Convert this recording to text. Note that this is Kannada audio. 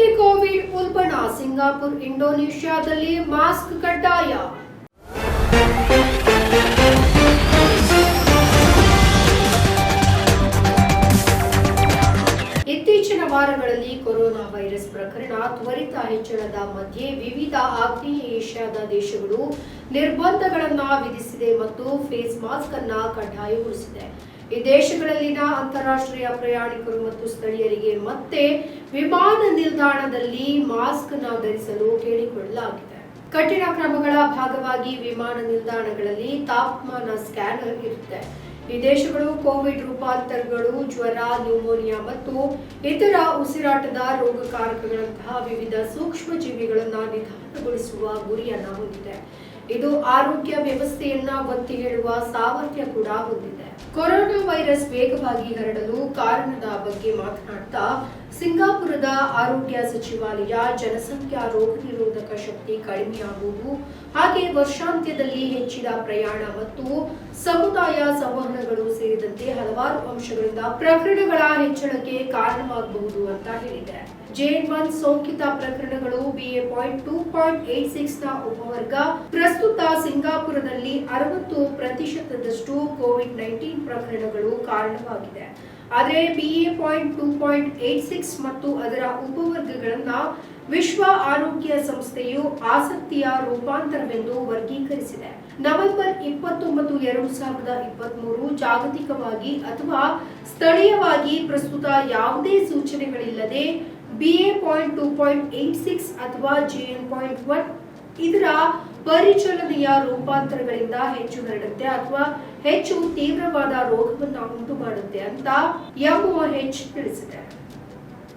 ಮತ್ತೆ ಕೋವಿಡ್ ಉಲ್ಬಣ ಸಿಂಗಾಪುರ್ ಇಂಡೋನೇಷ್ಯಾದಲ್ಲಿ ಮಾಸ್ಕ್ ಕಡ್ಡಾಯ. ವಾರಗಳಲ್ಲಿ ಕೊರೋನಾ ವೈರಸ್ ಪ್ರಕರಣ ತ್ವರಿತ ಹೆಚ್ಚಳದ ಮಧ್ಯೆ ವಿವಿಧ ಆಗ್ನೇಯ ಏಷ್ಯಾದ ದೇಶಗಳು ನಿರ್ಬಂಧಗಳನ್ನ ವಿಧಿಸಿದೆ ಮತ್ತು ಫೇಸ್ ಮಾಸ್ಕ್ ಅನ್ನ ಕಡ್ಡಾಯಗೊಳಿಸಿದೆ. ಈ ದೇಶಗಳಲ್ಲಿನ ಅಂತಾರಾಷ್ಟ್ರೀಯ ಪ್ರಯಾಣಿಕರು ಮತ್ತು ಸ್ಥಳೀಯರಿಗೆ ಮತ್ತೆ ವಿಮಾನ ನಿಲ್ದಾಣದಲ್ಲಿ ಮಾಸ್ಕ್ನ ಧರಿಸಲು ಕೇಳಿಕೊಳ್ಳಲಾಗಿದೆ. ಕಠಿಣ ಕ್ರಮಗಳ ಭಾಗವಾಗಿ ವಿಮಾನ ನಿಲ್ದಾಣಗಳಲ್ಲಿ ತಾಪಮಾನ ಸ್ಕ್ಯಾನರ್ ಇರುತ್ತೆ. ಈ ಕೋವಿಡ್ ರೂಪಾಂತರಗಳು, ಜ್ವರ, ನ್ಯೂಮೋನಿಯಾ ಮತ್ತು ಇತರ ಉಸಿರಾಟದ ರೋಗಕಾರಕಗಳಂತಹ ವಿವಿಧ ಸೂಕ್ಷ್ಮ ಜೀವಿಗಳನ್ನ ನಿಧಾನಗೊಳಿಸುವ ಗುರಿಯನ್ನ ಹೊಂದಿದೆ. ಇದು ಆರೋಗ್ಯ ವ್ಯವಸ್ಥೆಯನ್ನ ಒತ್ತಿ ಹೇಳುವ ಸಾಮರ್ಥ್ಯ ಕೂಡ ಹೊಂದಿದೆ. ಕೊರೋನಾ ವೈರಸ್ ವೇಗವಾಗಿ ಹರಡಲು ಕಾರಣದ ಬಗ್ಗೆ ಮಾತನಾಡ್ತಾ ಸಿಂಗಾಪುರದ ಆರೋಗ್ಯ ಸಚಿವಾಲಯ ಜನಸಂಖ್ಯಾ ರೋಗ ಶಕ್ತಿ ಕಡಿಮೆಯಾಗುವುದು. ಹಾಗೆ ವರ್ಷಾಂತ್ಯದಲ್ಲಿ ಹೆಚ್ಚಿದ ಪ್ರಯಾಣ ಮತ್ತು ಸಮುದಾಯ ಸಂವಹನಗಳು ಸೇರಿದಂತೆ ಹಲವಾರು ಅಂಶಗಳಿಂದ ಪ್ರಕರಣಗಳ ಹೆಚ್ಚಳಕ್ಕೆ ಕಾರಣವಾಗಬಹುದು ಅಂತ ಹೇಳಿದೆ. ಜೇನ್ ಒನ್ ಸೋಂಕಿತ ಪ್ರಕರಣಗಳು BA point two point eight ಸಿಕ್ಸ್ನ ಉಪವರ್ಗ. ಪ್ರಸ್ತುತ ಸಿಂಗಾಪುರದಲ್ಲಿ ಅರವತ್ತು ಪ್ರತಿಶತದಷ್ಟು ಕೋವಿಡ್ ನೈನ್ಟೀನ್ ಪ್ರಕರಣಗಳು ಕಾರಣವಾಗಿದೆ. ಆದರೆ BA point two point eight six ಮತ್ತು ಅದರ ಉಪವರ್ಗಗಳನ್ನ ವಿಶ್ವ ಆರೋಗ್ಯ ಸಂಸ್ಥೆಯು ಆಸಕ್ತಿಯ ರೂಪಾಂತರವೆಂದು ವರ್ಗೀಕರಿಸಿದೆ. ನವೆಂಬರ್ ಇಪ್ಪತ್ತೊಂಬತ್ತು, ಎರಡು ಸಾವಿರದ ಇಪ್ಪತ್ಮೂರು ಜಾಗತಿಕವಾಗಿ ಅಥವಾ ಸ್ಥಳೀಯವಾಗಿ ಪ್ರಸ್ತುತ ಯಾವುದೇ ಸೂಚನೆಗಳಿಲ್ಲದೆ BA point two point eight six ಅಥವಾ ಜಿಎನ್ ಪಾಯಿಂಟ್ ಒನ್ ಇದರ ಪರಿಚಲನೆಯ ರೂಪಾಂತರಗಳಿಂದ ಹೆಚ್ಚು ಹರಡುತ್ತೆ ಅಥವಾ ಹೆಚ್ಚು ತೀವ್ರವಾದ ರೋಗವನ್ನು ಉಂಟು ಮಾಡುತ್ತೆ ಅಂತ ಎಂಒಎಚ್ ತಿಳಿಸಿದೆ.